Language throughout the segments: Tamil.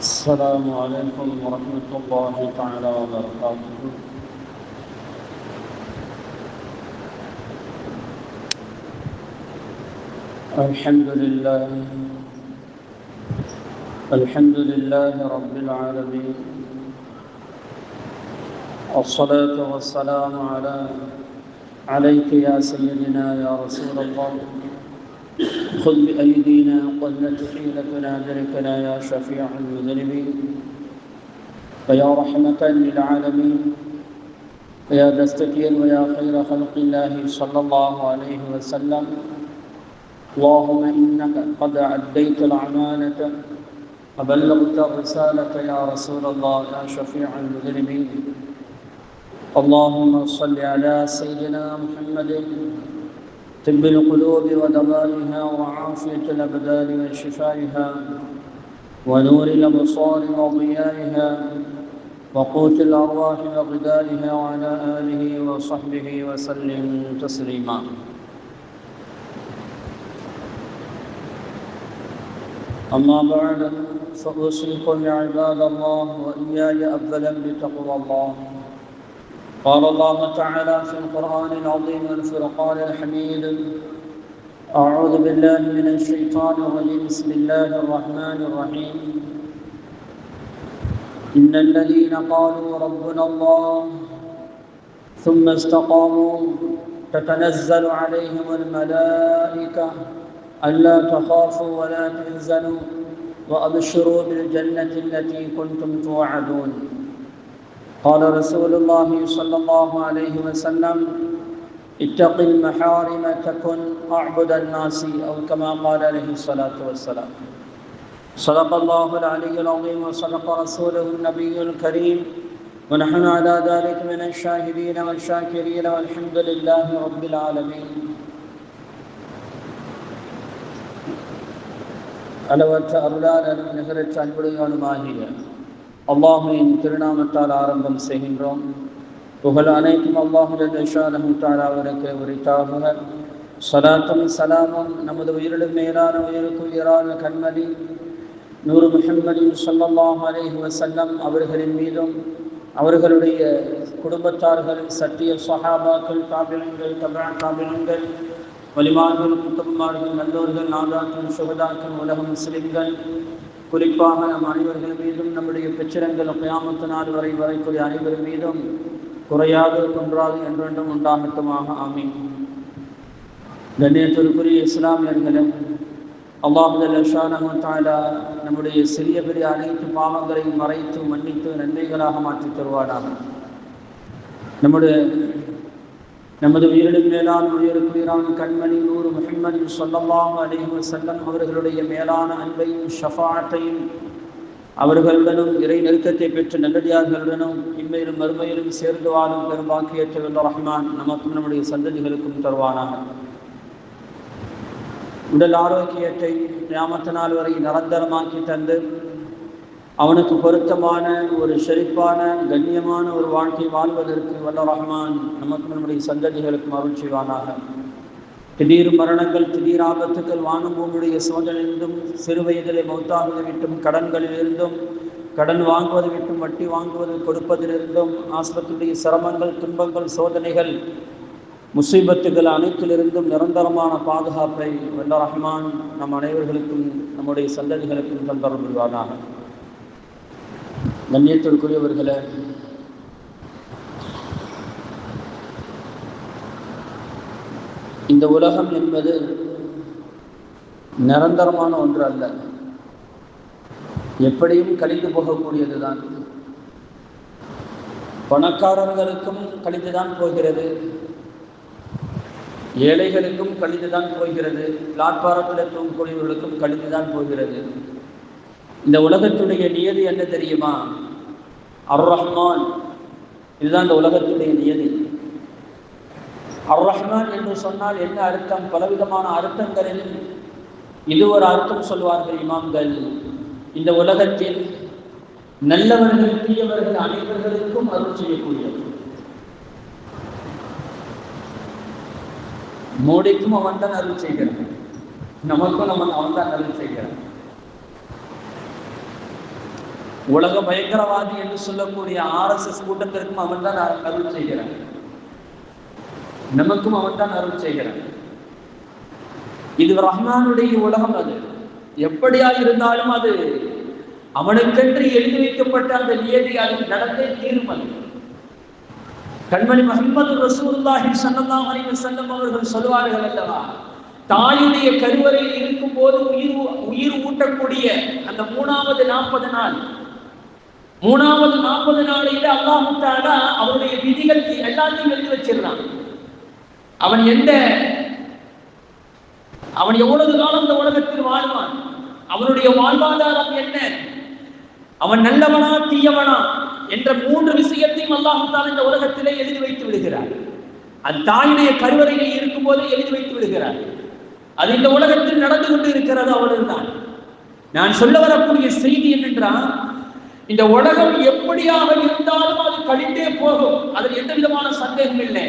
السلام عليكم ورحمة الله تعالى وبركاته. الحمد لله الحمد لله رب العالمين الصلاة والسلام على عليك يا سيدنا يا رسول الله. خذ بأيدينا قلة حيلتنا دركنا يا شفيع المذنبين. ويا رحمة للعالمين. ويا دستكين ويا خير خلق الله صلى الله عليه وسلم. اللهم إنك قد أديت الأمانة وبلغت الرسالة يا رسول الله يا شفيع المذنبين. اللهم صل على سيدنا محمد طب القلوب ودوائها وعافية الأبدان وشفائها ونور الأبصار وضيائها وقوت الأرواح وغذائها وعلى آله وصحبه وسلم تسليما. أما بعد فأوصيكم يا عباد الله وإياي أولا بتقوى الله. قال الله تعالى في القرآن العظيم والفرقان الحميد. أعوذ بالله من الشيطان الرجيم. بسم الله الرحمن الرحيم. إن الذين قالوا ربنا الله ثم استقاموا تتنزل عليهم الملائكة ألا تخافوا ولا تحزنوا وأبشروا بالجنة التي كنتم توعدون. قال رسول الله صلى الله عليه وسلم اتق المحارم تكن أعبد الناس أو كما قال عليه الصلاة والسلام صدق الله العلي العظيم وصدق رسوله النبي الكريم ونحن على ذلك من الشاهدين والشاكرين والحمد لله رب العالمين அளவற்ற அருளாளரும் நிகரற்ற அன்புடையவனுமாகிய அல்லாஹுவின் திருநாமத்தால் ஆரம்பம் செய்கின்றோம். புகழ் அனைத்தும் அல்லாஹுடன் அவருக்கு உரித்தாகுக. சலாத்தும் சலாமும் நமது உயிரிடும் மேலான உயிருக்கு உயிரான கண்மணி நூறு முஹம்மதின் சொல்லல்லாஹ் அலேஹி வசல்லம் அவர்களின் மீதும் அவர்களுடைய குடும்பத்தார்கள் சத்திய சஹாபாக்கள் காபிலங்கள் தபா காபிலங்கள் வலிமார்கள் குத்தகுமார்கள் நல்லோர்கள் நாதாக்கள் சுகதாக்கள் உலக முஸ்லிம்கள் குறிப்பாக நம் அனைவர்கள் மீதும் நம்முடைய பிச்சரங்கள் கயாமத்து நாள் வரை வரைக்கூடிய அனைவர் மீதும் குறையாது குன்றாது என்றென்றும் உண்டாகட்டுமாக. ஆமீன். கண்ணியத்திற்குரிய இஸ்லாமியர்களே அல்லாஹுதல்லா நம்முடைய சிறிய பெரிய அனைத்து பாவங்களையும் மறைத்து மன்னித்து நன்மைகளாக மாற்றி தருவாடாக நம்முடைய நமது உயிரிடும் மேலான உயருக்குயிரான கண்மணி நூறு முஹம்மது சொல்லல்லாஹ் அலிஹு செல்லம் அவர்களுடைய மேலான அன்பையும் ஷஃபாட்டையும் அவர்களுடனும் இறை நெருக்கத்தை பெற்ற நல்லடியார்களுடனும் இம்மையிலும் மறுமையிலும் சேர்ந்து வாழும் பெரும்பாக்கியற்ற வெல்ல ரஹ்மான் நமக்கும் நம்முடைய சந்ததிகளுக்கும் தருவானாக. உடல் ஆரோக்கியத்தை கிராமத்த நாள் வரை நிரந்தரமாக்கி தந்து அவனுக்கு பொருத்தமான ஒரு செழிப்பான கண்ணியமான ஒரு வாழ்க்கை வாழ்வதற்கு வல்ல ரஹ்மான் நமக்கும் நம்முடைய சந்ததிகளுக்கும் அருள் செய்வானாக. திடீர் மரணங்கள் திடீர் ஆபத்துக்கள் வானும் பூமியுடைய சோதனையிலிருந்தும் சிறு வயதிலே மௌத்தாகுவது விட்டும் கடன்களிலிருந்தும் கடன் வாங்குவது விட்டும் வட்டி வாங்குவது கொடுப்பதிலிருந்தும் ஆஸ்பத்திரியுடைய சிரமங்கள் துன்பங்கள் சோதனைகள் முசீபத்துகள் அனைத்திலிருந்தும் நிரந்தரமான பாதுகாப்பை வல்ல ரஹ்மான் நம் அனைவர்களுக்கும் நம்முடைய சந்ததிகளுக்கும் தந்தரம் புரிவானாக கண்ணியத்திற்குரியவர்களே இந்த உலகம் என்பது நிரந்தரமான ஒன்று அல்ல. எப்படியும் கழிந்து போகக்கூடியதுதான். பணக்காரர்களுக்கும் கழிந்துதான் போகிறது. ஏழைகளுக்கும் கழிந்துதான் போகிறது. பிளாட்பாரத்தில் தூங்கக்கூடியவர்களுக்கும் கழிந்துதான் போகிறது. இந்த உலகத்துடைய நியதி என்ன தெரியுமா? அர் ரஹ்மான் இதுதான் இந்த உலகத்துடைய நியதி. அர் ரஹ்மான் என்று சொன்னால் என்ன அர்த்தம்? பலவிதமான அர்த்தங்களில் இது ஒரு அர்த்தம் சொல்வார்கள் இமாம்கள். இந்த உலகத்தில் நல்லவர்கள் தீயவர்கள் அனைவர்களுக்கும் அருள் செய்யக்கூடியது மோடிக்கும் அவன் தான் அருள் செய்கிறான். நமக்கும் நம்ம அவன் தான் அருள் செய்கிறான். உலக பயங்கரவாதி என்று சொல்லக்கூடிய ஆர்எஸ்எஸ் கூட்டத்திற்கும் அவன் தான் அருள் செய்கிறான். நமக்கும் அவன் தான் அருள் செய்கிறான். இது ரஹ்மானுடைய உலகம் அது. எப்படியா இருந்தாலும் அது அவனுக்கென்று எழுதி வைக்கப்பட்ட அந்த நியதி அது நடந்தே தீரும் அது. கண்மணி மஹம்மது ரசூல்லாஹி ஸல்லல்லாஹு அலைஹி வஸல்லம் அவர்கள் சொல்வார்கள் அல்லவா? தாயுடைய கருவறையில் இருக்கும் போது உயிர் உயிர் ஊட்டக்கூடிய அந்த மூணாவது நாற்பது நாள் மூணாவது நாற்பது நாளையில அல்லாஹு தாலா அவருடைய விதிகள் எல்லாத்தையும் எழுதி வச்சிருந்தான் அவன் எந்த அவன் எவ்வளவு காலம் இந்த உலகத்தில் வாழ்வான்? அவனுடைய வாழ்வாதாரம் என்ன? அவன் நல்லவனா தீயவனா என்ற மூன்று விஷயத்தையும் அல்லாஹால இந்த உலகத்திலே எழுதி வைத்து விடுகிறார். அந்த தாயினுடைய கருவறையில் இருக்கும் போது எழுதி வைத்து விடுகிறார். அது இந்த உலகத்தில் நடந்து கொண்டு இருக்கிறது அவ்வளவுதான். நான் சொல்ல வரக்கூடிய செய்தி இந்த உலகம் எப்படியாக இருந்தாலும் அது கழிந்தே போகும். அதில் எந்த விதமான சந்தேகம் இல்லை.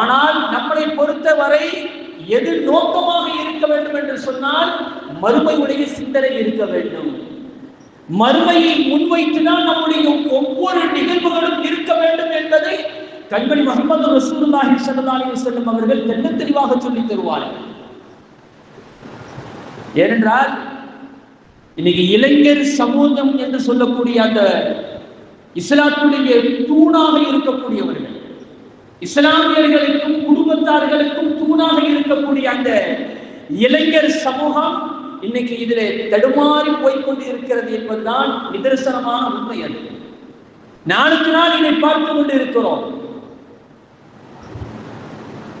ஆனால் நம்மளை பொறுத்தவரை எது நோக்கமாக இருக்க வேண்டும் என்று சொன்னால் மறுமையுடைய சிந்தனை இருக்க வேண்டும். மறுமையை முன்வைத்துதான் நம்முடைய ஒவ்வொரு நிகழ்வுகளும் இருக்க வேண்டும் என்பதை கண்மணி முகமது ரசூலுல்லாஹி ஸல்லல்லாஹு செல்லும் அவர்கள் தெல்ல தெளிவாக சொல்லி தருவார்கள். ஏனென்றால் இன்னைக்கு இளைஞர் சமூகம் என்று சொல்லக்கூடிய அந்த இஸ்லாத்துடைய தூணாக இருக்கக்கூடியவர்கள் இஸ்லாமியர்களுக்கும் குடும்பத்தார்களுக்கும் தூணாக இருக்கக்கூடிய அந்த இளைஞர் சமூகம் இன்னைக்கு இதில் தடுமாறி போய்கொண்டு இருக்கிறது என்பதுதான் நிதர்சனமான உண்மை அது. நாளுக்கு நாள் இதை பார்த்து கொண்டு இருக்கிறோம்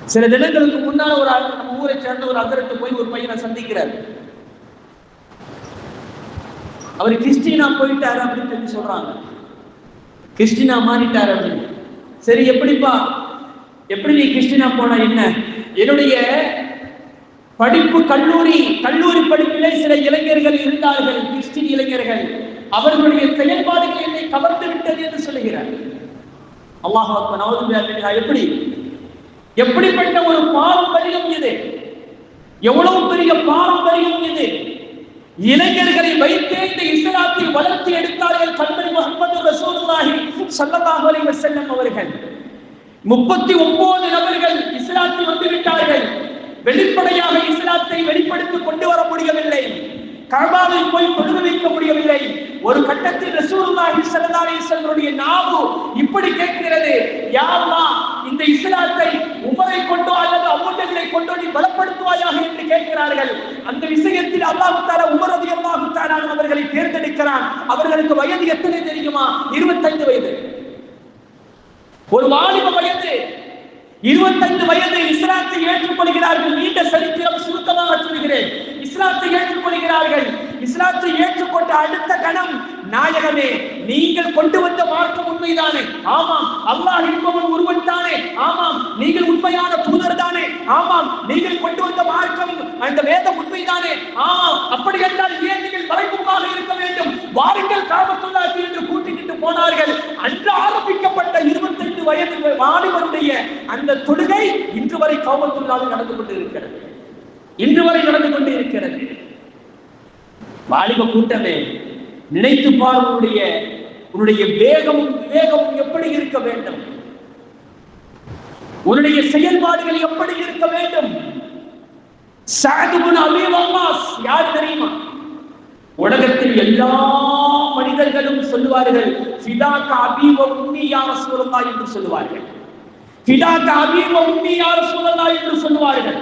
சில தினங்களுக்கு முன்னால் ஒரு நம்ம ஊரை சேர்ந்த ஒரு அகரத்து போய் ஒரு பையனை சந்திக்கிறார். அவர் கிறிஸ்டினா போயிட்டாரு அப்படின்னு சொல்லி சொல்றாங்க. கிறிஸ்டினா மாறிட்டாரு அப்படின்னு. சரி எப்படிப்பா? எப்படி நீ கிறிஸ்டினா போனா என்ன? என்னுடைய படிப்பு கல்லூரி கல்லூரி படிப்பிலே சில இளைஞர்கள் இருந்தார்கள் கிறிஸ்டின் இளைஞர்கள். அவர்களுடைய செயல்பாடுகள் என்னை கவர்ந்து விட்டது என்று சொல்லுகிறார். அல்லாஹ் எப்படி? எப்படிப்பட்ட ஒரு பாரம்பரியம் இது? எவ்வளவு பெரிய பாரம்பரியம் இது? இளைஞர்களை வைத்தே இந்த இஸ்லாத்தை வளர்த்தி எடுத்தார்கள் கண்மணி முகமது ரசூலுல்லாஹி சல்லல்லாஹு அலைஹி வஸல்லம் அவர்கள். முப்பத்தி ஒன்பது நபர்கள் இஸ்லாத்தில் வந்துவிட்டார்கள். வெளிப்படையாக இஸ்லாத்தை வெளிப்படுத்தி கொண்டு வர முடியவில்லை. கபாவில் போய் தொழுது வைக்க முடியவில்லை. ஒரு கட்டத்தில் ரசூலுல்லாஹி ஸல்லல்லாஹு அலைஹி வஸல்லம் நாவு இப்படி கேட்கிறது. யா அல்லாஹ் இந்த இஸ்லாத்தை உமரை கொண்டோ அல்லது அபூஜகளை கொண்டோ நீ பலப்படுத்துவாயாக என்று கேட்கிறார்கள். அந்த விஷயத்தில் அல்லாஹ் தஆலா உமர் ரலியல்லாஹு தஆலா அவர்களை தேர்ந்தெடுக்கிறான். அவர்களுக்கு வயது எத்தனை தெரியுமா? 25 வயது. ஒரு வாலிப வயது. இருபத்தைந்து வயது இஸ்லாத்தை ஏற்றுக்கொள்கிறார்கள். நீண்ட சரித்திரம் சுருக்கமாக சொல்கிறேன். இஸ்லாத்தை ஏற்றுக்கொள்கிறார்கள். இஸ்லாத்தை ஏற்றுக்கொண்ட அடுத்த கணம் நாயகமே நீங்கள் கொண்டு வந்த மார்க்கம் உண்மைதானே? ஆமாம் அல்லாஹ் என்பவன் ஒருவன் தானே. ஆமாம் நீங்கள் உண்மையான தூதர் தானே. ஆமாம் நீங்கள் கொண்டு வந்த மார்க்கம் அந்த வேதம் உண்மைதானே. ஆமாம் அப்படி என்றால் ஏன் நீங்கள் மறைமுகமாக இருக்க வேண்டும்? வாருங்கள் காபத்துள்ளாசி என்று கூட்டிக்கிட்டு போனார்கள். அன்று ஆரம்பிக்கப்பட்ட இருபத்தைந்து வயது வாலிபருடைய அந்த தொழுகை இன்று வரை காபத்துள்ளாவில் நடந்து கொண்டு இருக்கிறது இன்று வரை நடந்து கொண்டு இருக்கிறது வாலிப கூட்டமே நினைத்து பார் உன்னுடைய உன்னுடைய வேகமும் விவேகமும் எப்படி இருக்க வேண்டும்? உன்னுடைய செயல்பாடுகள் எப்படி இருக்க வேண்டும்? சாதுபுன் அபிவம்மாஸ் யார் தெரியுமா? உலகத்தில் எல்லா மனிதர்களும் சொல்லுவார்கள் ஃபிதாக்க அபி வ உம்மி யா என்று சொல்லுவார்கள். ஃபிதாக்க அபீவ வ உம்மி யா என்று சொல்லுவார்கள்.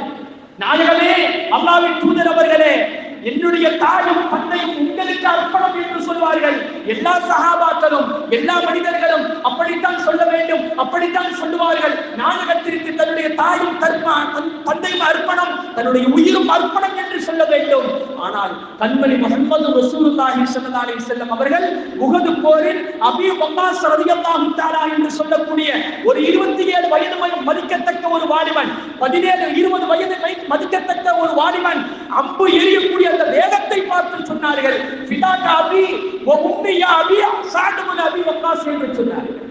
நாயகமே அல்லாவின் தூதர் அவர்களே என்னுடைய தாயும் தந்தையும் உங்களுக்கு அர்ப்பணம் என்று சொல்வார்கள். எல்லா சகாபாக்களும் எல்லா மனிதர்களும் அப்படித்தான் சொல்ல வேண்டும் அப்படித்தான் சொல்லுவார்கள். நாயகத்திற்கு தன்னுடைய தாயும் தர்மா தந்தையும் அர்ப்பணம் தன்னுடைய உயிரும் அர்ப்பணம் என்று சொல்ல வேண்டும். ஆனால் கண்மணி முகமது ரசூலுல்லாஹி ஸல்லல்லாஹு அலைஹி வஸல்லம் அவர்கள் உஹது போரில் அபீ பக்காஸ் ரலியல்லாஹு தஆலா என்று சொல்லக்கூடிய ஒரு 27 வயது மதிக்கத்தக்க ஒரு வாலிபன் 17 20 வயது மதிக்கத்தக்க ஒரு வாலிபன் அம்பு எரியக்கூடிய அந்த வேகத்தை பார்த்து சொன்னார்கள். ஃபிதாக அபி வ உம்மியா அபி சாதுபுன் அபி பக்காஸ் என்று சொன்னார்கள்.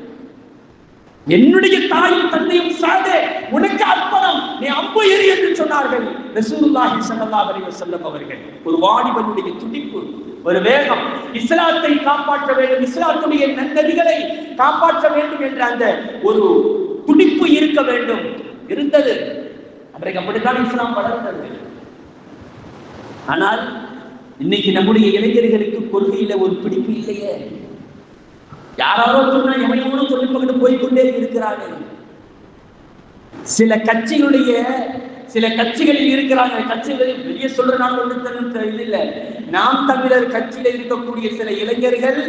என்னுடைய தாயும் தந்தையும் சாதே உனக்கு அற்பணம் நீ அம்பு எரி என்று சொன்னார்கள். ரசூலுல்லாஹி ஸல்லல்லாஹு அலைஹி வஸல்லம் அவர்கள். ஒரு வாணிபனுடைய துடிப்பு ஒரு வேகம். இஸ்லாத்தை காப்பாற்ற வேண்டும் இஸ்லாத்துடைய நன்னதிகளை காப்பாற்ற வேண்டும் என்ற அந்த ஒரு துடிப்பு இருக்க வேண்டும். இருந்தது. அன்றைக்கு அப்படித்தான் இஸ்லாம் வளர்ந்தது. ஆனால் இன்னைக்கு நம்முடைய இளைஞர்களுக்கு கொள்கையில ஒரு பிடிப்பு இல்லையே. யாராரோ சொன்னா எமையோடு சொல்லி பகிர்ந்து போய்கொண்டே இருக்கிறார்கள். சில கட்சிகளுடைய சில கட்சிகளில் இருக்கிறாங்க கட்சிகளில் வெளியே சொல்ற ஒன்று இது இல்லை நாம் தமிழர் கட்சியில இருக்கக்கூடிய சில இளைஞர்கள்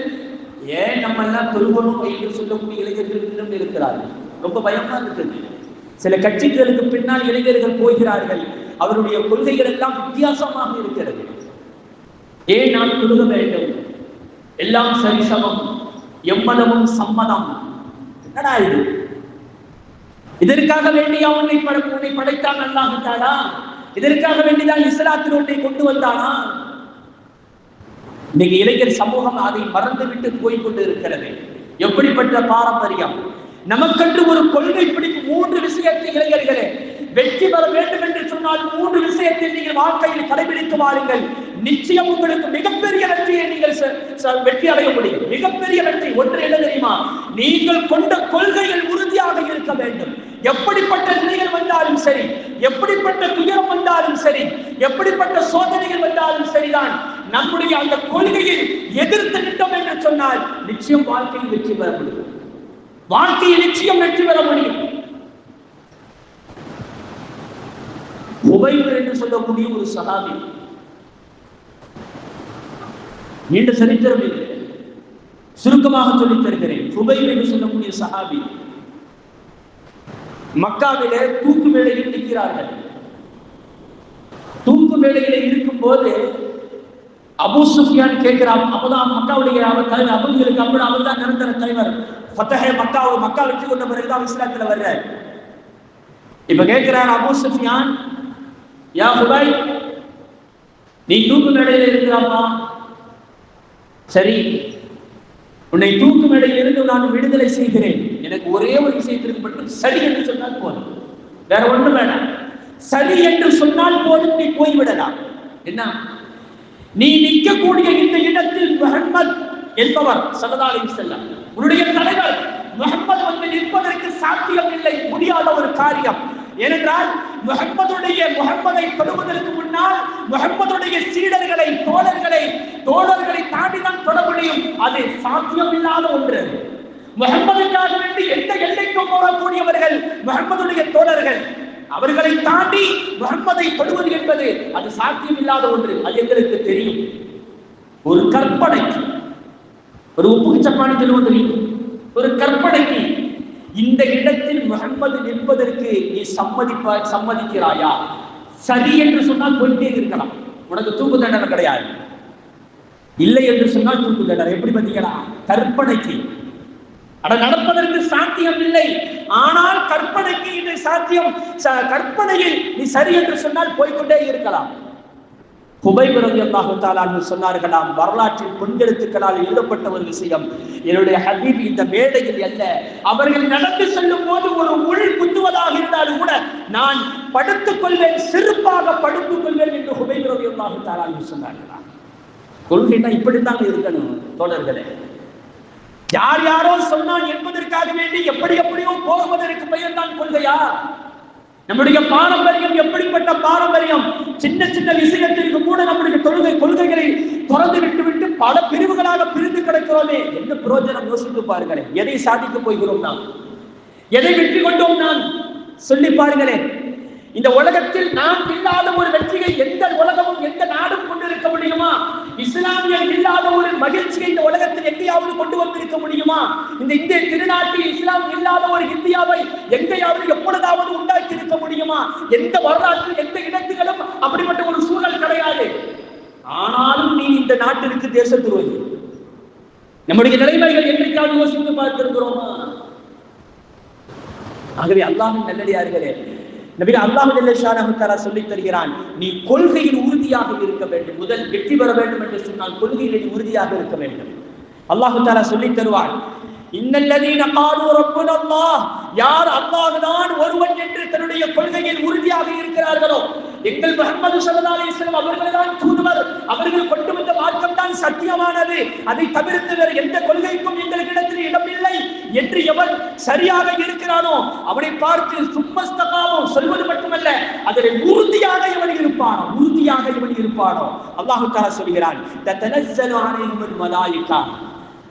ஏன் நம்ம எல்லாம் தொழுகணும் என்று சொல்லக்கூடிய இளைஞர்கள் இன்னும் இருக்கிறார்கள்? ரொம்ப பயமா இருக்குது. சில கட்சிகளுக்கு பின்னால் இளைஞர்கள் போகிறார்கள். அவருடைய கொள்கைகள் எல்லாம் வித்தியாசமாக இருக்கிறது. ஏன் நான் தொழுக வேண்டும்? எல்லாம் சரிசமம். எம்மதமும் சம்மதம். என்னடா இது? இதற்காக வேண்டியா உன்னை உன்னை படைத்தான் அல்லாஹாடா இதற்காக வேண்டிதான் இஸ்லாத்தில் உன்னை கொண்டு வந்தானா? இன்னைக்கு இளைஞர் சமூகம் அதை மறந்துவிட்டு போய் கொண்டு இருக்கிறது. எப்படிப்பட்ட பாரம்பரியம்? நமக்கென்று ஒரு கொள்கை பிடிக்கும் மூன்று விஷயத்தை இளைஞர்களே வெற்றி பெற வேண்டும் என்று சொன்னால் மூன்று விஷயத்தை நீங்கள் வாழ்க்கையில் கடைபிடித்து வாருங்கள். நிச்சயம் உங்களுக்கு மிகப்பெரிய வெற்றியை நீங்கள் வெற்றி அடைய முடியும். மிகப்பெரிய வெற்றி. ஒன்று என்ன தெரியுமா? நீங்கள் கொண்ட கொள்கைகள் உறுதியாக இருக்க வேண்டும். எப்படிப்பட்ட நிலைகள் வந்தாலும் சரி எப்படிப்பட்ட துயரம் வந்தாலும் சரி எப்படிப்பட்ட சோதனைகள் வந்தாலும் சரிதான். நம்முடைய அந்த கொள்கையை எதிர்த்து நிட்டோம் என்று சொன்னால் நிச்சயம் வாழ்க்கையில் வெற்றி பெற முடியும். வாழ்க்கையில் நிச்சயம் வெற்றி பெற முடியும். உபைபர் என்று சொல்லக்கூடிய ஒரு சகாபி நீண்ட சரித்திரம். இது சுருக்கமாக சொல்லித் தருகிறேன். சுபைப் என்று சொல்லக்கூடிய சஹாபி மக்காவிலே தூக்கு வேலையில் நிற்கிறார்கள். தூக்கு வேலையில் இருக்கும் போது அபு சுஃபியான் கேட்கிறான் அப்பதான் மக்காவுடைய அவர் தலைவர் அபுங்களுக்கு அப்படி அவர் தான் நிரந்தர தலைவர். ஃபத்தஹே மக்கா மக்கா வெற்றி கொண்ட பிறகுதான் இஸ்லாத்துல வர்றார். இப்ப கேட்கிறார் அபு சுஃபியான் யா ஹுபை நீ தூக்கு மேடையில் இருக்கிறாமா? சரி உன்னை தூக்கு மேடையிலிருந்து நான் விடுதலை செய்கிறேன். எனக்கு ஒரே ஒரு விஷயத்திற்கு மட்டும் சரி என்று சொன்னால் போதும். வேற ஒன்றும் வேணாம். சரி என்று சொன்னால் போதும் நீ போய்விடலாம். என்ன? நீ நிற்கக்கூடிய இந்த இடத்தில் முகம்மது என்பவர் சல்லதாலை செல்லம் உன்னுடைய தலைவர் முகம்மது வந்து நிற்பதற்கு சாத்தியம் இல்லை முடியாத ஒரு காரியம். ஏனென்றால் முகம்மதுடைய முகம்மதை தொடுவதற்கு முன்னால் முகம்மதுடைய சீடர்களை தோழர்களை தோழர்களை தாண்டி தான் தொட முடியும். அது சாத்தியம் இல்லாத ஒன்று. முகம்மதுக்காக வேண்டி எந்த எல்லைக்கும் போகக்கூடியவர்கள் முகம்மதுடைய தோழர்கள். அவர்களை தாண்டி முகம்மதை தொடுவது என்பது அது சாத்தியம் இல்லாத ஒன்று. அது எங்களுக்கு தெரியும். ஒரு கற்பனைக்கு ஒரு உப்பு சப்பானி தெரியும்? ஒரு கற்பனைக்கு இந்த இடத்தில் முகம்மது நிற்பதற்கு நீ சம்மதிப்ப சம்மதிக்கிறாயா? சரி என்று சொன்னால் போயிட்டே இருக்கலாம். உனக்கு தூக்கு தண்டனை கிடையாது. இல்லை என்று சொன்னால் தூக்கு தண்டனை. எப்படி பார்த்தீங்களா கற்பனைக்கு. அட நடப்பதற்கு சாத்தியம் இல்லை. ஆனால் கற்பனைக்கு இது சாத்தியம். ச- கற்பனையில் நீ சரி என்று சொன்னால் போய்க்கொண்டே இருக்கலாம். குபைபிரதி அல்லாஹு தாலான்னு சொன்னார்களாம் வரலாற்றில் பெண்களுத்துக்களால் எழுதப்பட்ட ஒரு விஷயம். என்னுடைய ஹபீப் இந்த மேடையில் அல்ல அவர்கள் நடந்து செல்லும் போது ஒரு உள் குத்துவதாக இருந்தாலும் கூட நான் படுத்துக் கொள்வேன் சிறப்பாக படுத்துக் கொள்வேன் என்று குபைபிரதி அல்லாஹு தாலான்னு சொன்னார்களாம் கொள்கைன்னா இப்படித்தான் இருக்கணும் தோழர்களே. யார் யாரோ சொன்னான் என்பதற்காக வேண்டி எப்படி எப்படியோ போவதற்கு பெயர் தான் கொள்கையா? நம்முடைய பாரம்பரியம் எப்படிப்பட்ட பாரம்பரியம்? சின்ன சின்ன விஷயத்திற்கு கூட நம்முடைய தொழுகை கொள்கைகளை திறந்து விட்டு விட்டு பல பிரிவுகளாக பிரிந்து கிடக்கிறோமே என்ன பிரயோஜனம் யோசித்து பாருங்களேன். எதை சாதிக்க போகிறோம் நாம்? எதை வெற்றி கொண்டோம் நான் சொல்லி பாருங்களேன். இந்த உலகத்தில் நாம் இல்லாத ஒரு வெற்றியை எந்த உலகமும் எந்த நாடும் கொண்டிருக்க முடியுமா? இஸ்லாமியர் இல்லாத ஒரு மகிழ்ச்சியை இந்த உலகத்தில் எங்கேயாவது கொண்டு வந்திருக்க முடியுமா? இந்த இந்திய திருநாட்டில் இஸ்லாம் இல்லாத ஒரு இந்தியாவை எங்கேயாவது எப்பொழுதாவது உண்டாக்கி இருக்க முடியுமா? எந்த வரலாற்றில் எந்த இடத்துகளும் அப்படிப்பட்ட ஒரு சூழல் கிடையாது. ஆனாலும் நீ இந்த நாட்டிற்கு தேச துரோகி நம்முடைய நிலைமைகள் என்றைக்காவது யோசித்து பார்த்திருக்கிறோமா? ஆகவே அல்லாஹின் நல்லடியார்களே நபிகள் அல்லாஹ் ஜல்லஷானஹு சொல்லித் தருகிறான் நீ கொள்கையில் உறுதியாக இருக்க வேண்டும். முதல் வெற்றி பெற வேண்டும் என்று சொன்னால் கொள்கையில் நீ உறுதியாக இருக்க வேண்டும். அல்லாஹ் தாலா சொல்லித் தருவான் யார் அல்லாஹ். தான் ஒருவன் என்று தன்னுடைய கொள்கையில் உறுதியாக இருக்கிறார்களோ எங்கள் முகமது ஸல்லல்லாஹு அலைஹி அவர்கள் தான் தூதுவர். அவர்கள் கொண்டு வந்த மார்க்கம் தான் சத்தியமானது. அதை தவிர்த்து வேறு எந்த கொள்கைக்கும் எங்களிடத்தில் இடமில்லை. என்று எவன் சரியாக இருக்கிறானோ அவனை பார்த்து சும்மஸ்தகாவும் சொல்வது மட்டுமல்ல அதில் உறுதியாக இவன் இருப்பானோ உறுதியாக இவன் இருப்பானோ அல்லாஹு தஆலா சொல்கிறான் தத்தனஸ்ஸலு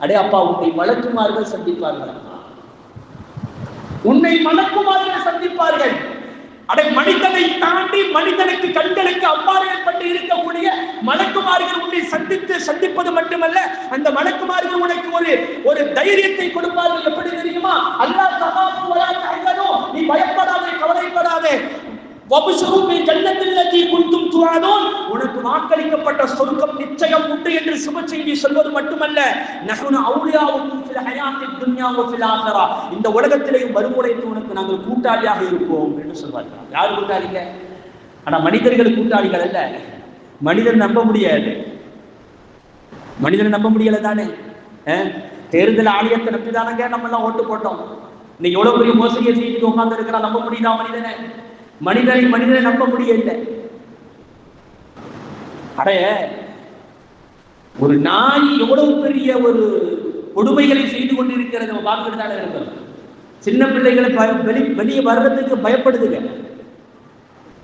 அடே அப்பா உன்னை மலக்குமார்கள் சந்திப்பார்கள். உன்னை மலக்குமார்கள் சந்திப்பார்கள். அடை மனிதனை தாண்டி மனிதனுக்கு கண்களுக்கு அப்பாற்பட்டு இருக்கக்கூடிய மலக்குமார்கள் உன்னை சந்தித்து சந்திப்பது மட்டுமல்ல அந்த மலக்குமார்கள் உனக்கு ஒரு ஒரு தைரியத்தை கொடுப்பார்கள். எப்படி தெரியுமா? அல்லாஹ் சகாபு நீ பயப்படாதே கவலைப்படாதே. உனக்கு வாக்களிக்கப்பட்ட சொர்க்கம் நிச்சயம் உண்டு என்று சுப செய்தி சொல்வது மட்டுமல்ல. இந்த உலகத்திலேயும் மறுமுறைக்கு உனக்கு நாங்கள் கூட்டாளியாக இருப்போம் என்று சொல்வார்கள். யார் கூட்டாளிங்க? ஆனா மனிதர்கள் கூட்டாளிகள் அல்ல. மனிதன் நம்ப முடியாது. மனிதனை நம்ப முடியல தானே? தேர்தல் ஆணையத்தை நம்பி தானங்க நம்ம எல்லாம் ஓட்டு போட்டோம். இன்னைக்கு எவ்வளவு பெரிய மோசடியை செய்துட்டு உட்கார்ந்து இருக்கிறா நம்ப முடியுதா மனிதனை? மனிதனை மனிதனை நம்ப முடியல. அடைய ஒரு நாய் எவ்வளவு பெரிய ஒரு கொடுமைகளை செய்து கொண்டிருக்கிறது நம்ம பார்த்துட்டு தானே இருக்கிறோம் சின்ன பிள்ளைகளை வெளி வெளியே வர்றதுக்கு பயப்படுதுங்க.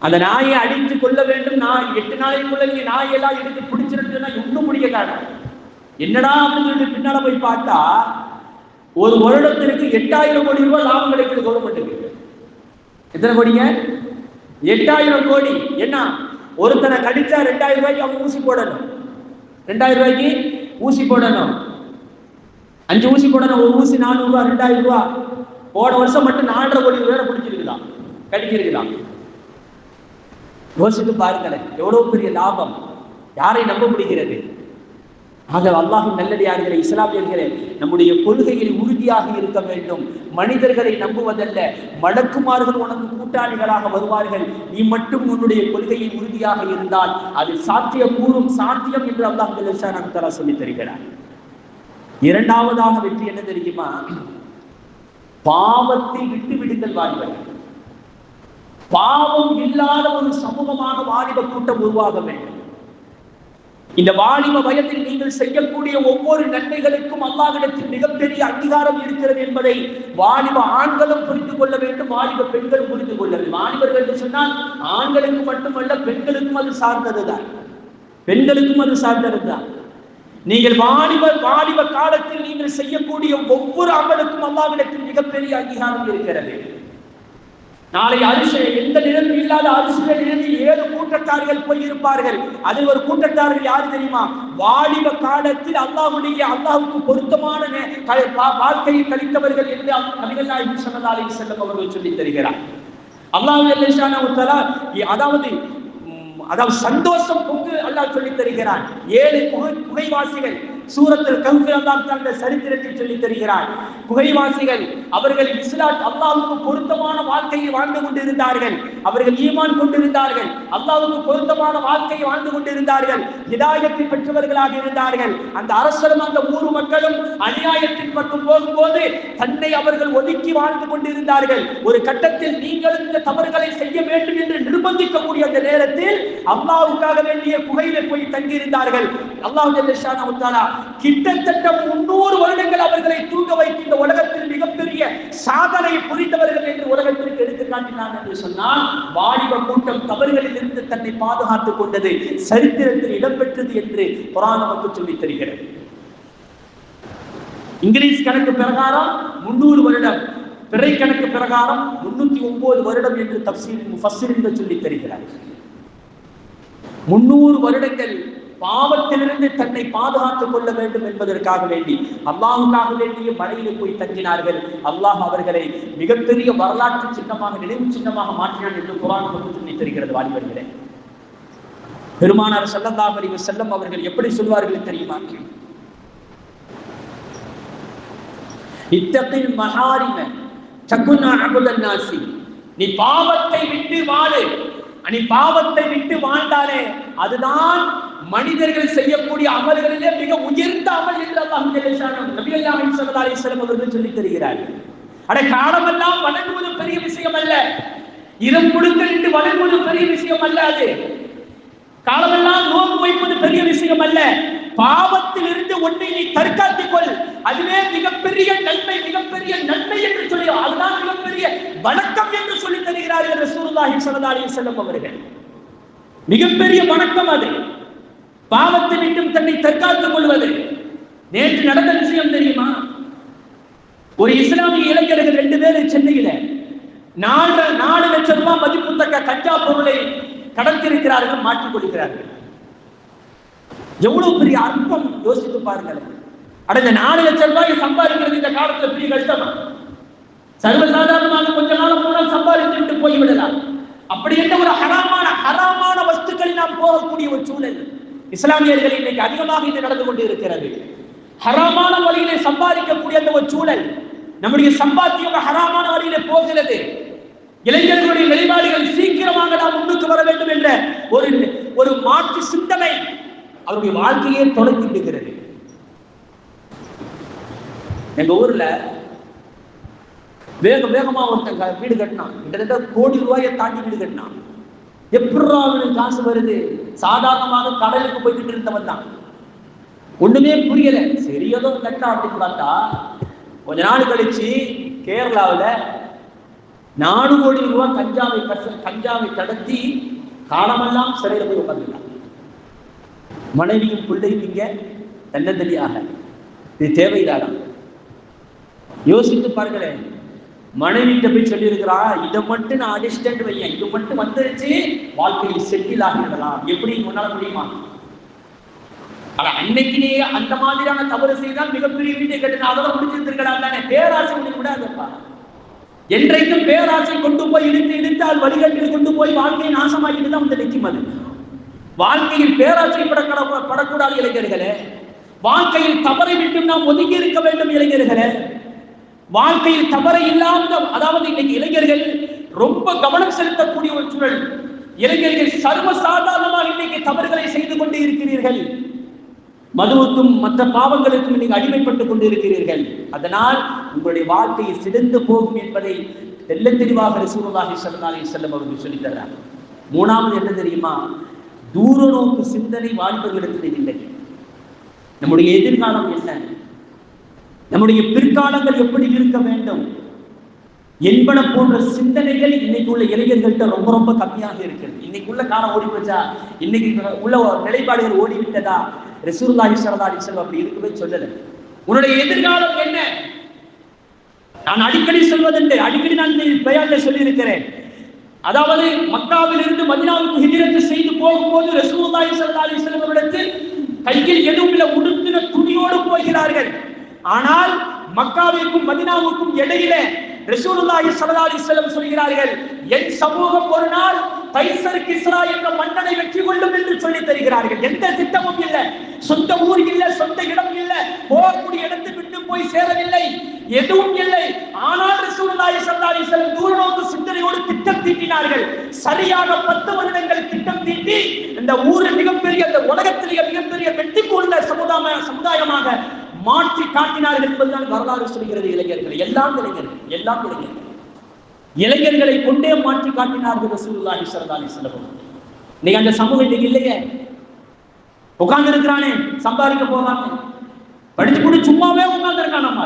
அந்த நாயை அடித்து கொள்ள வேண்டும். நான் எட்டு நாளைக்குள்ள நீங்க நாயெல்லாம் எடுத்து பிடிச்சிருந்தா இன்னும் முடிய காரணம். என்னடா அப்படின்னு சொல்லிட்டு பின்னால போய் பார்த்தா ஒரு வருடத்திற்கு எட்டாயிரம் கோடி ரூபாய் லாபம் கிடைக்குது கவர்மெண்ட்டுக்கு எத்தனை கோடிங்க? எட்டாயிரம் கோடி. என்ன? ஒருத்தனை கடிச்சா ரெண்டாயிரம் ரூபாய்க்கு அவன் ஊசி போடணும். ரெண்டாயிரம் ரூபாய்க்கு ஊசி போடணும். அஞ்சு ஊசி போடணும். ஒரு ஊசி நானூறு ரூபா ரெண்டாயிரம் ரூபா. போன வருஷம் மட்டும் நாலரை கோடி ரூபாய் பிடிச்சிருக்குதான் கடிச்சிருக்குதான் யோசித்து பாருங்களேன். எவ்வளவு பெரிய லாபம். யாரை நம்ப முடிகிறது? ஆக அல்லாஹின் நல்லடியார்களே இஸ்லாமியர்களே நம்முடைய கொள்கையில் உறுதியாக இருக்க வேண்டும். மனிதர்களை நம்புவதல்ல மடக்குமார்கள் உனக்கு கூட்டாளிகளாக வருவார்கள். நீ மட்டும் உன்னுடைய கொள்கையில் உறுதியாக இருந்தால் அது சாத்தியக்கூறும் சாத்தியம் என்று அல்லாஹ் தலா சொல்லி தருகிறார். இரண்டாவதாக வெற்றி என்ன தெரியுமா? பாவத்தை விட்டு விடுங்கள் வாலிபர்கள். பாவம் இல்லாத ஒரு சமூகமாக வாலிப கூட்டம் உருவாக வேண்டும். இந்த வாலிப வயதில் நீங்கள் செய்யக்கூடிய ஒவ்வொரு நன்மைகளுக்கும் அல்லாவிடத்தில் மிகப்பெரிய அங்கீகாரம் இருக்கிறது என்பதை வாலிப ஆண்களும் புரிந்து கொள்ள வேண்டும் வாலிப பெண்களும் புரிந்து கொள்ள வேண்டும். வாலிபர்கள் என்று சொன்னால் ஆண்களுக்கு மட்டுமல்ல பெண்களுக்கும் அது சார்ந்ததுதான். பெண்களுக்கும் அது சார்ந்ததுதான். நீங்கள் வாலிப வாலிப காலத்தில் நீங்கள் செய்யக்கூடிய ஒவ்வொரு அமலுக்கும் அல்லாவிடத்தில் மிகப்பெரிய அங்கீகாரம் இருக்கிறது. நாளை அரிசி எந்த நிலையும் இல்லாத அரிசிய நிலையில் ஏழு கூட்டத்தார்கள் போய் இருப்பார்கள் அதில் ஒரு கூட்டத்தார்கள் யாரு தெரியுமா? வாலிப காலத்தில் அல்லாஹுடைய அல்லாஹுக்கு பொருத்தமான வா- வாழ்க்கையை கழித்தவர்கள் என்று நபிகள் நாயகம் ஸல்லல்லாஹு செல்லும் அவர்கள் சொல்லி தருகிறார். அல்லாஹ் அதாவது அதாவது சந்தோஷம் பொங்கு அல்லாஹ் சொல்லி தருகிறான். ஏழு புகை புகைவாசிகள் சூரத்தில் கவுஃபில் அல்லாஹ் தந்த சரித்திரத்தை சொல்லி தருகிறார். புகைவாசிகள் அவர்கள் இஸ்லாம் அல்லாவுக்கு பொருத்தமான வாழ்க்கையை வாழ்ந்து கொண்டிருந்தார்கள். அவர்கள் ஈமான் கொண்டிருந்தார்கள். அல்லாவுக்கு பொருத்தமான வாழ்க்கையை வாழ்ந்து கொண்டிருந்தார்கள். இதாயத்தை பெற்றவர்களாக இருந்தார்கள். அந்த அரசரும் அந்த ஊர் மக்களும் அநியாயத்தின் மட்டும் போகும்போது தன்னை அவர்கள் ஒதுக்கி வாழ்ந்து கொண்டிருந்தார்கள். ஒரு கட்டத்தில் நீங்களும் இந்த தவறுகளை செய்ய வேண்டும் என்று நிர்பந்திக்கக்கூடிய அந்த நேரத்தில் அல்லாவுக்காக வேண்டிய குகையில போய் தங்கியிருந்தார்கள். அல்லாஹ் கிட்டத்தட்ட முன்னூறு வருடங்கள் அவர்களை தூங்க வைத்து இந்த உலகத்தில் மிகப்பெரிய சாதனை புரிந்தவர்கள் என்று உலகத்திற்கு எடுத்து காட்டினார் என்று சொன்னால் வாலிப கூட்டம் தவறுகளில் இருந்து தன்னை பாதுகாத்துக் கொண்டது சரித்திரத்தில் இடம்பெற்றது என்று புராணம் நமக்கு சொல்லித் தருகிறது. இங்கிலீஷ் கணக்கு பிரகாரம் முன்னூறு வருடம் பிறை கணக்கு பிரகாரம் முன்னூத்தி ஒன்பது வருடம் என்று தப்சீர் சொல்லித் தருகிறார். முன்னூறு வருடங்கள் பாவத்திலிருந்து தன்னை பாதுகாத்துக் கொள்ள வேண்டும் என்பதற்காக வேண்டி அல்லாஹுக்காக வேண்டிய மலையிலே போய் தங்கினார்கள். அல்லாஹ் அவர்களை மிகப்பெரிய வரலாற்று சின்னமாக நினைவு சின்னமாக மாற்றினான் என்று குரான் நமக்கு சொல்லி தெரிகிறது வாலிபர்களே. பெருமானார் ஸல்லல்லாஹு அலைஹி செல்லம் அவர்கள் எப்படி சொல்வார்கள் தெரியுமா? இத்தத்தில் மகாரிம சகுனா அபுதன் நாசி நீ பாவத்தை விட்டு வாழு. நீ பாவத்தை விட்டு வாழ்ந்தாலே அதுதான் மனிதர்கள் செய்யக்கூடிய அமல்களிலே மிக உயர்ந்த அமல் என்று அல்லாஹ் ஜெல்லஷானும் ஸல்லல்லாஹு அலைஹி வஸல்லம் அவர்கள் சொல்லி தருகிறார்கள் அட காலமெல்லாம் வணங்குவது பெரிய விஷயம் அல்ல. இதம் முழுக்க நின்று வணங்குவது பெரிய விஷயம் அல்ல அது. காலமெல்லாம் நோக்கு வைப்பது பெரிய விஷயம் அல்ல. பாவத்தில் இருந்து உன்னை நீ தற்காத்துக் கொள் அதுவே மிகப்பெரிய நன்மை மிகப்பெரிய நன்மை என்று சொல்லி அதுதான் மிகப்பெரிய வணக்கம் என்று சொல்லி தருகிறார்கள் ரசூலுல்லாஹி ஸல்லல்லாஹு அலைஹி வஸல்லம் அவர்கள். மிகப்பெரிய வணக்கம் அது. பாவத்தை விட்டும் தன்னை தற்காத்துக் கொள்வது நேற்று நடந்த விஷயம் தெரியுமா? ஒரு இஸ்லாமிய இளைஞர்கள் ரெண்டு பேர் சென்னையில நாலு நாலு லட்சம் ரூபாய் மதிப்புத்தக்க கஞ்சா பொருளை கடத்திருக்கிறார்கள் மாற்றிக் கொடுக்கிறார்கள். எவ்வளவு பெரிய அற்பம் யோசித்து பாருங்களேன் அட இந்த நாலு லட்சம் ரூபாய் சம்பாதிக்கிறது இந்த காலத்துல பெரிய கஷ்டமா? சர்வசாதாரணமாக கொஞ்ச நாள் போனால் சம்பாதித்து விட்டு போய்விடலாம் அப்படி என்ற ஒரு ஹராமான ஹராமான வஸ்துக்களில் நாம் போகக்கூடிய ஒரு சூழல் இஸ்லாமியர்கள் இன்னைக்கு அதிகமாக இது நடந்து கொண்டு இருக்கிறது. ஹராமான வழியிலே சம்பாதிக்கக்கூடிய அந்த ஒரு சூழல் நம்முடைய சம்பாத்தியம் ஹராமான வழியிலே போகிறது. இளைஞர்களுடைய வெளிப்பாடுகள் சீக்கிரமாக நாம் முன்னுக்கு வர வேண்டும் என்ற ஒரு ஒரு மாற்று சிந்தனை அவருடைய வாழ்க்கையே தொலைத்து விடுகிறது. எங்க ஊர்ல வேக வேகமா ஒருத்தன் வீடு கட்டினான். கிட்டத்தட்ட கோடி ரூபாயை தாண்டி வீடு கட்டினான். எப்படா அவனுக்கு காசு வருது? சாதாரணமாக கடலுக்கு போய்கிட்டு இருந்தவன் தான். ஒண்ணுமே புரியல. சரி ஏதோ கட்டா அப்படின்னு பார்த்தா கொஞ்ச நாள் கழிச்சு கேரளாவுல நாலு கோடி ரூபாய் கஞ்சாவை கச- கஞ்சாவை கடத்தி காலமெல்லாம் சிறையில் போய் உட்காந்துட்டான் மனைவியும் பிள்ளையும் இங்கே தன்னந்தனியாக. இது தேவையில்லாத யோசித்து பாருங்களேன். மனைவிட்ட போய் சொல்லியிருக்கிறா இதை மட்டும் நான் அடிஸ்டன்ட் வையேன். இது மட்டும் வந்துருச்சு வாழ்க்கையில் செட்டில் ஆகிடலாம் எப்படி உன்னால முடியுமா? ஆனா அன்னைக்கிலேயே அந்த மாதிரியான தவறு செய்தால் மிகப்பெரிய வீட்டை கட்டின அதோட முடிச்சிருந்திருக்கலாம் தானே. பேராசை முடிய கூடாதுப்பா. என்றைக்கும் பேராசை கொண்டு போய் இழுத்து இழுத்தால் வழிகட்டில் கொண்டு போய் வாழ்க்கையை நாசமாக்கிட்டு தான் வந்து நிற்கும் அது. வாழ்க்கையில் பேராசை படக்கூட படக்கூடாத இளைஞர்களே. வாழ்க்கையில் தவறை விட்டு நாம் ஒதுங்கி இருக்க வேண்டும் இளைஞர்களே. வாழ்க்கையில் தவறை இல்லாத அதாவது இன்னைக்கு இளைஞர்கள் ரொம்ப கவனம் செலுத்தக்கூடிய ஒரு சூழல். இளைஞர்கள் சர்வ சாதாரணமாக இன்னைக்கு தவறுகளை செய்து கொண்டு இருக்கிறீர்கள். மதுவுக்கும் மற்ற பாவங்களுக்கும் நீங்கள் அடிமைப்பட்டுக் கொண்டிருக்கிறீர்கள். அதனால் உங்களுடைய வாழ்க்கை சிறந்து போகும் என்பதை தெல்ல தெளிவாக ரசூலுல்லாஹி ஸல்லல்லாஹு அலைஹி வஸல்லம் அவர்கள் சொல்லித் தர்றாங்க. மூணாவது என்ன தெரியுமா? தூர நோக்கு சிந்தனை வாலிபர்களிடத்தில் இல்லை நம்முடைய எதிர்காலம் என்ன? நம்முடைய பிற்காலங்கள் எப்படி இருக்க வேண்டும்? என்பன போன்ற சிந்தனைகள் இன்னைக்கு உள்ள இளைஞர்கள்ட்ட ரொம்ப ரொம்ப கம்மியாக இருக்கிறது. இன்னைக்கு உள்ள காலம் ஓடி போச்சா? இன்னைக்கு உள்ள நிலைப்பாடுகள் ஓடி விட்டதா ரசூலுல்லாஹி ஸல்லல்லாஹு அப்படி இருக்கவே சொல்லல. உன்னுடைய எதிர்காலம் என்ன? நான் அடிக்கடி சொல்வதுண்டு. அடிக்கடி நான் இந்த சொல்லி இருக்கிறேன் அதாவது மக்காவில் இருந்து மதினாவுக்கு ஹிஜ்ரத் செய்து போகும்போது ரசூலுல்லாஹி ஸல்லல்லாஹு அலைஹி வஸல்லம் அவரிடத்தில் கையில் எதுவும் இல்லை உடுத்தின துணியோடு போகிறார்கள். ஆனால் மக்காவிற்கும் மதினாவுக்கும் இடையிலே ரசூலுல்லாஹி ஸல்லல்லாஹு அலைஹி வஸல்லம் சொல்கிறார்கள் என் சமூகம் ஒரு நாள் கைசர் கிஸ்ரா என்ற மன்னனை வெற்றி கொள்ளும் என்று சொல்லி தருகிறார்கள். எந்த திட்டமும் இல்லை. சொந்த ஊர் இல்லை சொந்த இடம் இல்லை. போகக்கூடிய இடத்தை விட்டு போய் சேரவில்லை. எதுவும் இல்லை. ஆனால் ரசூலுல்லாஹி ஸல்லல்லாஹு அலைஹி வஸல்லம் தூரநோக்கு சிந்தனையோடு திட்டம் தீட்டினார்கள். சரியாக பத்து வருடங்கள் திட்டம் தீட்டி இந்த ஊர் மிகப்பெரிய இந்த உலகத்திலேயே மிகப்பெரிய வெற்றி கொண்ட சமுதாய சமுதாயமாக மாற்றி காட்டினார்கள் என்பதுதான் வரலாறு சொல்கிறது இளைஞர்கள். எல்லாம் இளைஞர்கள் எல்லாம் இளைஞர்கள். இளைஞர்களை கொண்டே மாற்றி காட்டினார்கள் ரசூலுல்லாஹி ஸல்லல்லாஹு அலைஹி வஸல்லம் நீங்க அந்த சமூகம் இன்னைக்கு இல்லையே உட்கார்ந்து இருக்கிறானே சம்பாதிக்க போறாங்க படிச்சு கூட சும்மாவே உட்கார்ந்து இருக்கான் நம்ம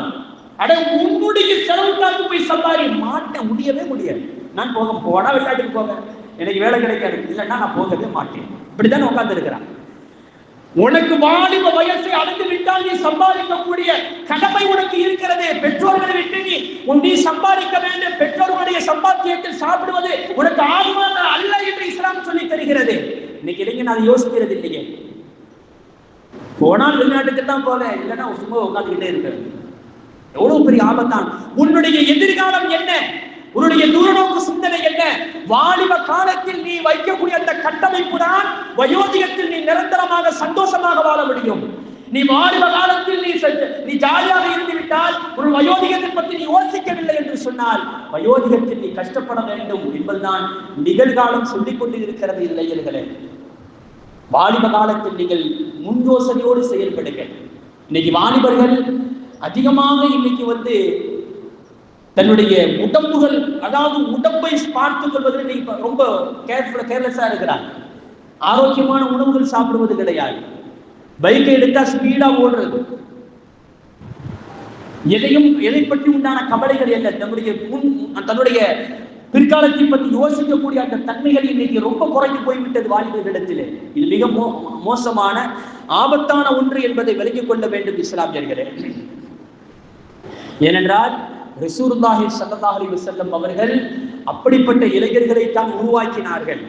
அட உன்னுடைய செலவுக்காக போய் சம்பாதி மாட்ட முடியவே முடியாது. நான் போக போனா வெளிநாட்டுக்கு போவேன் எனக்கு வேலை கிடைக்காது. இல்லைன்னா நான் போகவே மாட்டேன். இப்படித்தானே உட்கார்ந்து இருக்கிறான். உனக்கு வாலிப வயசை அடைந்து விட்டால் நீ சம்பாதிக்கக்கூடிய கடமை உனக்கு இருக்கிறது. பெற்றோர்களை விட்டு நீ உன் நீ சம்பாதிக்க வேண்டும். பெற்றோர்களுடைய சம்பாத்தியத்தில் சாப்பிடுவது உனக்கு ஆகுமான அல்ல என்று இஸ்லாம் சொல்லி தருகிறது. இன்னைக்கு இளைஞன் அதை யோசிக்கிறது இல்லையே போனால் வெளிநாட்டுக்கு தான் போவேன். இல்லைன்னா சும்மா உட்காந்துக்கிட்டே இருக்கிறது எவ்வளவு பெரிய ஆபத்தான். உன்னுடைய எதிர்காலம் என்ன? உன்னுடைய தூரநோக்கு சிந்தனை என்ன? வாலிப காலத்தில் நீ வைக்கக்கூடிய அந்த கட்டமைப்பு தான் வயோதிகத்தில் நீ நிரந்தரமாக சந்தோஷமாக வாழ முடியும். நீ வாலிப காலத்தில் நீ நீ ஜாலியாக இருந்து விட்டால் உன் வயோதிகத்தை பற்றி நீ யோசிக்கவில்லை என்று சொன்னால் வயோதிகத்தில் நீ கஷ்டப்பட வேண்டும் என்பதுதான் நிகழ்காலம் சொல்லிக் கொண்டு இருக்கிறது இளைஞர்களே வாலிப காலத்தில் நீங்கள் முன் யோசனையோடு செயல்படுங்கள். இன்னைக்கு வாலிபர்கள் அதிகமாக இன்னைக்கு வந்து தன்னுடைய உடம்புகள் அதாவது உடம்பை பார்த்துக் கொள்வதில் இன்னைக்கு ரொம்ப கேர்ஃபுல் கேர்லெஸ்ஸா இருக்கிறாங்க ஆரோக்கியமான உணவுகள் சாப்பிடுவது கிடையாது. பைக்கை எடுத்தா ஸ்பீடா ஓடுறது. எதையும் எதை பற்றி உண்டான கவலைகள் இல்லை தன்னுடைய முன் தன்னுடைய பிற்காலத்தை பற்றி யோசிக்கக்கூடிய அந்த தன்மைகள் இன்னைக்கு ரொம்ப குறைந்து போய்விட்டது வாலிபர்களிடத்திலே. இது மிக மோ மோசமான ஆபத்தான ஒன்று என்பதை விலகிக் கொள்ள வேண்டும் இஸ்லாமியர்களே. ஏனென்றால் ரசூலுல்லாஹி ஸல்லல்லாஹு அலைஹி அவர்கள் அப்படிப்பட்ட இளைஞர்களை தான் உருவாக்கினார்கள்.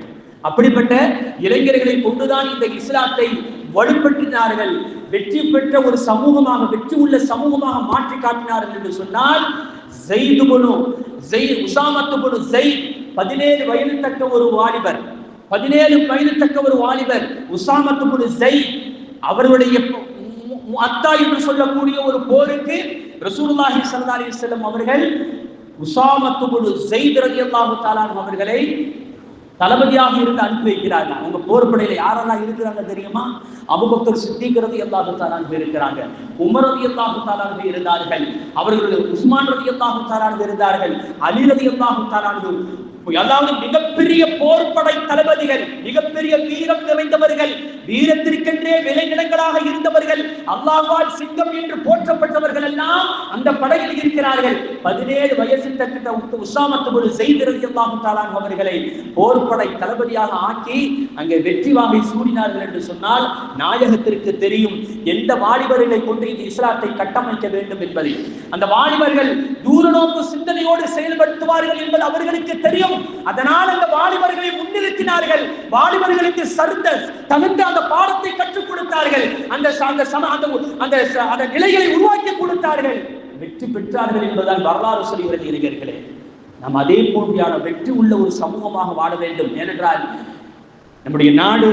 அப்படிப்பட்ட இளைஞர்களை கொண்டுதான் இந்த இஸ்லாத்தை வலுப்பற்றினார்கள் வெற்றி பெற்ற ஒரு சமூகமாக வெற்றி உள்ள சமூகமாக மாற்றி காட்டினார்கள் என்று சொன்னால் ஜெயிது குணு ஜெய் உசாமத்து குணு ஜெய் பதினேழு வயது தக்க ஒரு வாலிபர் பதினேழு வயது தக்க ஒரு வாலிபர் உசாமத்து குணு ஜெய் அவர்களுடைய அத்தா என்று சொல்லக்கூடிய ஒரு போருக்கு ரசூலுல்லாஹி சல்லா அலி செல்லம் அவர்கள் உசாமத்து பனு ஜெயித் ரலியல்லாஹு தஆலா அவர்களை தளபதியாக இருந்து அனுப்பி வைக்கிறாங்க அவங்க போர்படையில யாரெல்லாம் இருக்கிறாங்க தெரியுமா? அபுபக்தர் சித்திக்கிறது எல்லாத்து தாலான் இருக்கிறாங்க. உமர் ரதி எல்லாத்து தாலான் இருந்தார்கள். அவர்கள் உஸ்மான் ரதி எல்லாத்து தாலான் இருந்தார்கள். அலி ரதி எல்லாத்து தாலான் அதாவது மிகப்பெரிய போர்படை தளபதிகள் மிகப்பெரிய வீரம் நிறைந்தவர்கள் வீரத்திற்கென்றே விளைநிலங்களாக இருந்தவர்கள் அல்லாஹ்வால் சிங்கம் என்று போற்றப்பட்டவர்கள் எல்லாம் அந்த படையில் இருக்கிறார்கள். பதினேழு வயசு தக்கிட்ட உசாமத்து செய்திருந்த அல்லாஹு அவர்களை போர்படை தளபதியாக ஆக்கி அங்கே வெற்றி வாங்கி சூடினார்கள் என்று சொன்னால் நாயகத்திற்கு தெரியும் எந்த வாலிபர்களை கொண்டு இந்த இஸ்லாத்தை கட்டமைக்க வேண்டும் என்பதை. அந்த வாலிபர்கள் தூரநோக்கு சிந்தனையோடு செயல்படுத்துவார்கள் என்பது அவர்களுக்கு தெரியும். அதனால் அந்த வாலிபர்களை முன்னிறுத்தினார்கள். வாலிபர்களுக்கு சருந்த தகுந்த அந்த பாடத்தை கற்றுக் கொடுத்தார்கள். அந்த அந்த சம அந்த அந்த அந்த நிலைகளை உருவாக்கி கொடுத்தார்கள். வெற்றி பெற்றார்கள் என்பதால் வரலாறு சொல்லுகிறது இளைஞர்களே நாம் அதே போன்றியான வெற்றி உள்ள ஒரு சமூகமாக வாழ வேண்டும். ஏனென்றால் நம்முடைய நாடு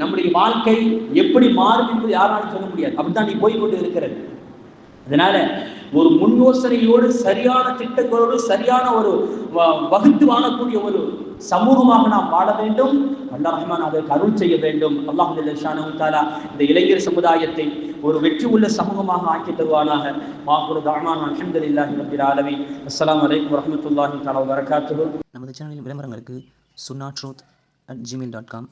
நம்முடைய வாழ்க்கை எப்படி மாறும் என்று யாராலும் சொல்ல முடியாது. அப்படித்தான் நீ போய்கொண்டு இருக்கிறது. அதனால ஒரு முன் யோசனையோடு சரியான திட்டங்களோடு சரியான ஒரு வகுத்து வாழக்கூடிய ஒரு சமூகமாக நாம் வாழ வேண்டும். அல்லாஹ் ரஹ்மான் அதற்கு அருள் செய்ய வேண்டும். அல்லாஹ் தாலா இந்த இளைஞர் சமுதாயத்தை ஒரு வெற்றி உள்ள சமூகமாக ஆக்கி தருவானாக. மாகுரு தாமான் அஹமதுல்லாஹி ரபில் ஆலமி அஸ்லாம் வலைக்கம் வரமத்துல்லாஹி தாலா வரகாத்து நமது சேனலின் விளம்பரங்களுக்கு சுன்னா truth at Gmail dot com